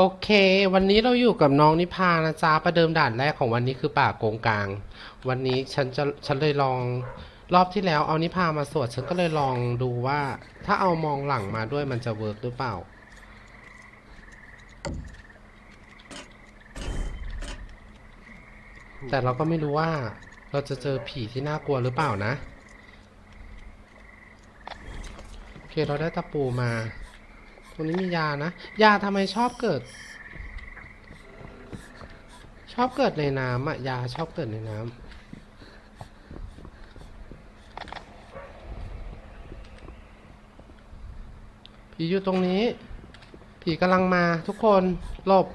โอเค วันนี้เราอยู่กับน้องนิพานะจ๊ะประเดิมด่านแรกของวันนี้คือป่าโกงกลาง วันนี้ฉันจะฉันเลยลองรอบที่แล้วเอานิพามาสวด ฉันก็เลยลองดูว่า ถ้าเอามองหลังมาด้วยมันจะเวิร์กหรือเปล่า แต่เราก็ไม่รู้ว่าเราจะเจอผีที่น่ากลัวหรือเปล่านะ โอเคเราได้ตะปูมา รงนี้มียานะ ยาทำไมชอบเกิด ชอบเกิดในน้ำอะยาชอบเกิดในน้ำผีอยู่ตรงนี้ ผีกำลังมาทุกคนหลบ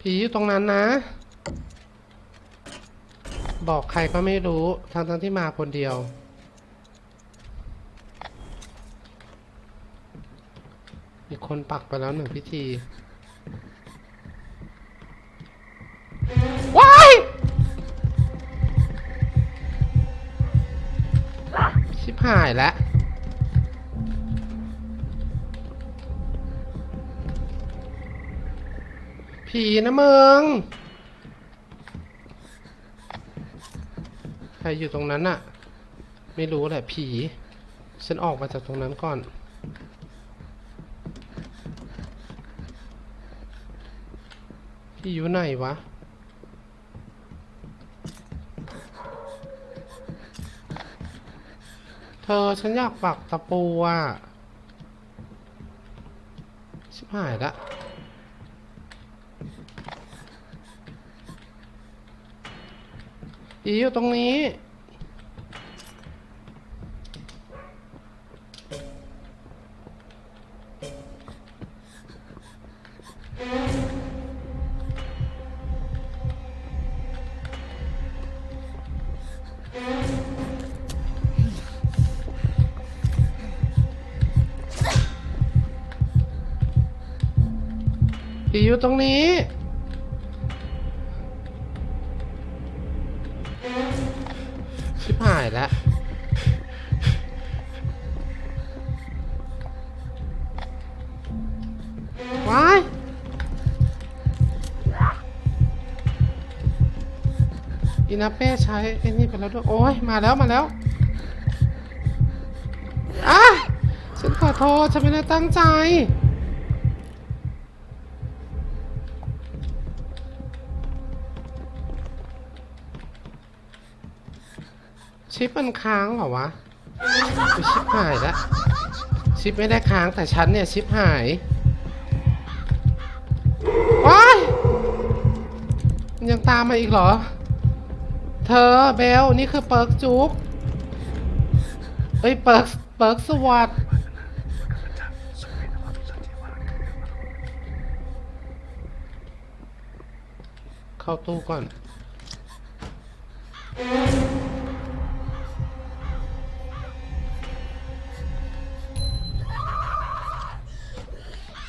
ผีอยู่ตรงนั้นนะ บอกใครก็ไม่รู้ ทั้งทั้งที่มาคนเดียว มีคนปักไปแล้วหนึ่งพิธีว้ายชิบหายแล้วผีนะมึง ใค รอยู่ตรงนั้นอะไม่รู้แหละผี ฉันออกมาจากตรงนั้นก่อนผีอยู่ไหนวะ เธอฉันอยากปักตะปูอะ ชิบหายละ ผีอยู่ตรงนี้ ผีอยู่ตรงนี้ หายแล้วว้ายอินาเป้ใช้ไอ้นี่ไปแล้วด้วย โอ้ยมาแล้วมาแล้วอะฉันขอโทษฉันไม่ได้ตั้งใจ ชิปมันค้างเหรอวะชิปหายแล้วชิปไม่ได้ค้างแต่ฉันเนี่ยชิปหายว้ายยังตามมาอีกเหรอ เธอเบลนี่คือเปิร์กจุ๊บเอ้ยเปิร์กเปิร์กสวัสดเข้าตู้ก่อน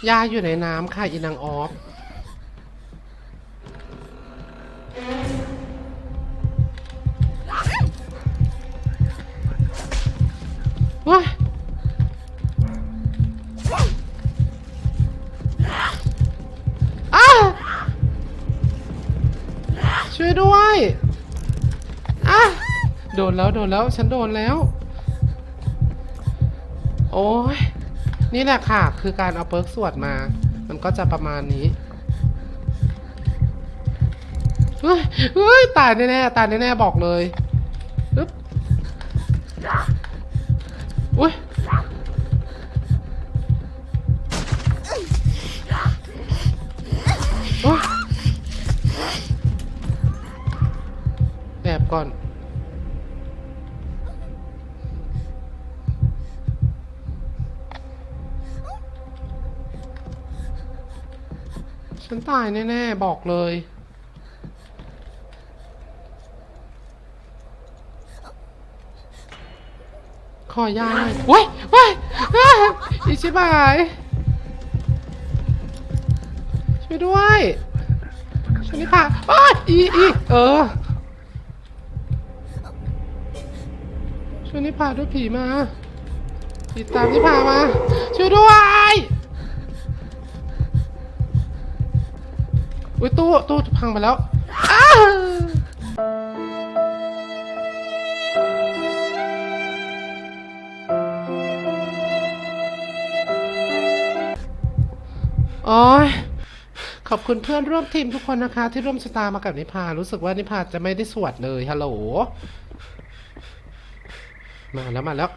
ยาอยู่ในน้ำค่ะอีนางออฟว้าอ้าช่วยด้วยอะโดนแล้ว โดนแล้ว ฉันโดนแล้ว โอ้ย นี่แหละค่ะ คือการเอาเปิร์กสวดมา มันก็จะประมาณนี้เฮ้ยเฮ้ยตายแน่ๆตายแน่ๆบอกเลยอึ๊บอุ้ยโอ๊ยแอบก่อน ตายแน่ๆ บอกเลย ขอยาหน่อยเว้ยเว้ยอีชิบาย ช่วยด้วยช่วยนี่ค่ะอ้าอีอีเออช่วยนิพาด้วยผีมาติดตามนิพามา ช่วยด้วย อุ้ยตู้ตู้พังไปแล้วอ้าโอ้ยขอบคุณเพื่อนร่วมทีมทุกคนนะคะ ที่ร่วมชะตามากับนิพา รู้สึกว่านิพาจะไม่ได้สวดเลยฮัลโหล มาแล้วมาแล้ว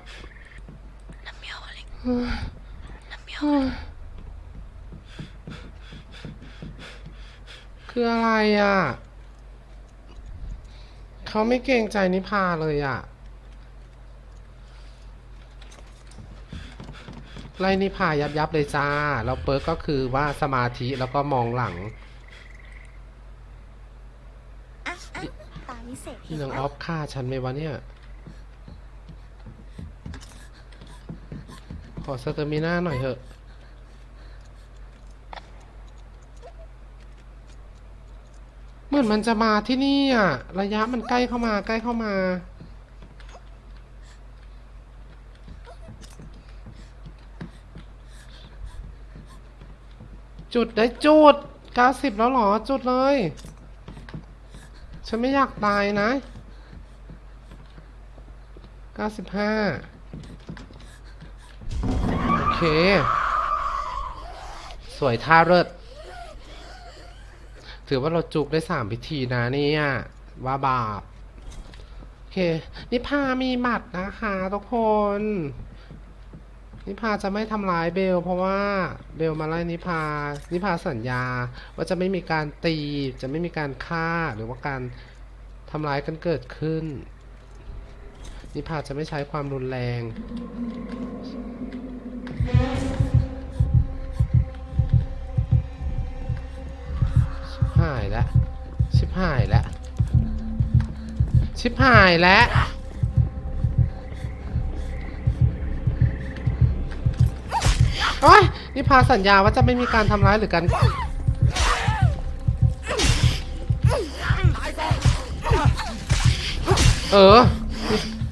คืออะไรอะเขาไม่เกรงใจนิพาเลยอะไล่นิพายับยับเลยจ้า แล้วเปิร์กก็คือว่าสมาธิแล้วก็มองหลังตาวิเศษพี่น้องออฟฆ่าฉันไหมวะเนี่ย ขอสเตอร์มิน่าหน่อยเถอะ เหมือนมันจะมาที่นี่อะระยะมันใกล้เข้ามาใกล้เข้ามาจุดได้จุด90แล้วหรอ จุดเลย ฉันไม่อยากตายนะ95โอเค สวยท่าเลิศ ถือว่าเราจุกได้สามพิธีนะเนี่ยว่าบาปโอเคนิพามีหมัดนะคะทุกคนนิพาจะไม่ทำร้ายเบล เพราะว่าเบลมาไล่นิพา นิพาสัญญาว่าจะไม่มีการตีจะไม่มีการฆ่าหรือว่าการทำร้ายกันเกิดขึ้น นิพาจะไม่ใช้ความรุนแรง หายแล้วชิบหายแล้วชิบหายแล้วโอ้ยนี่พาสัญญาว่าจะไม่มีการทำร้ายหรือการเออ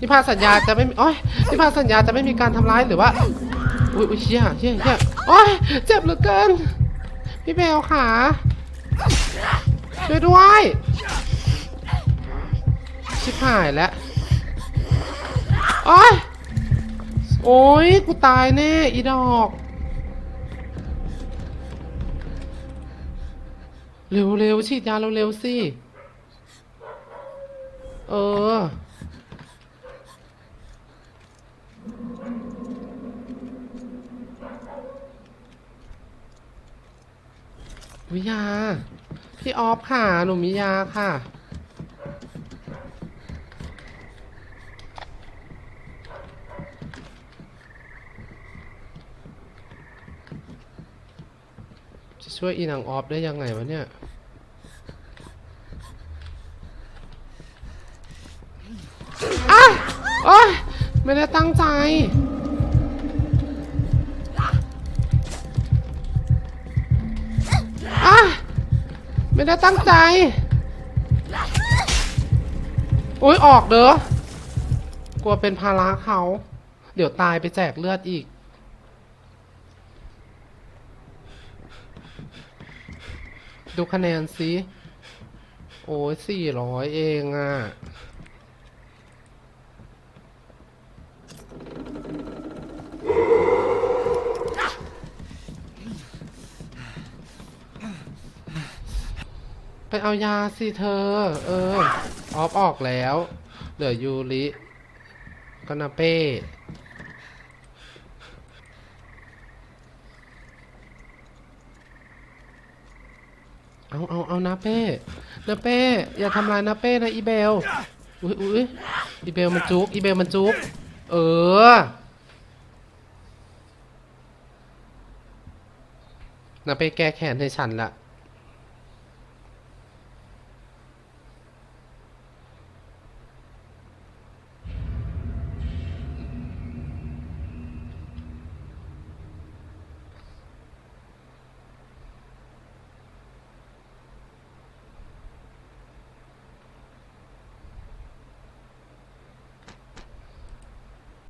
นี่พาสัญญาจะไม่มีโอ้ยนี่พาสัญญาจะไม่มีการทำร้ายหรือว่าอุ้ยอุ้ยเชี่ยเชี่ยเชี่ยโอ้ยเจ็บเหลือเกินพี่เบลค่ะ ช่วยด้วย ชิบหายแล้วโอ้ยโอ้ยกูตายแน่ อีดอก เร็วๆฉีดยาเร็วๆสิ เออ วิยา พี่ออฟค่ะ หนูมียาค่ะ จะช่วยอีนางออฟได้ยังไงวะเนี่ยอะโอ๊ยไม่ได้ตั้งใจ ไม่ได้ตั้งใจ อุ้ยออกเด้อกลัวเป็นภาระเขา เดี๋ยวตายไปแจกเลือดอีก ดูคะแนนสิ โอ้ยสี่ร้อยเองอะ่ะ ไป เอายาสิเธอ เออ ออฟออกแล้ว เหลือยูริก็นาเป้ เอาเอาเอานาเป้นาเป้ อย่าทำลายนาเป้นะอีเบล อุ้ยอุ้ยอีเบลมันจุกอีเบลมันจุกเออนาเป้แก้แค้นให้ฉันละ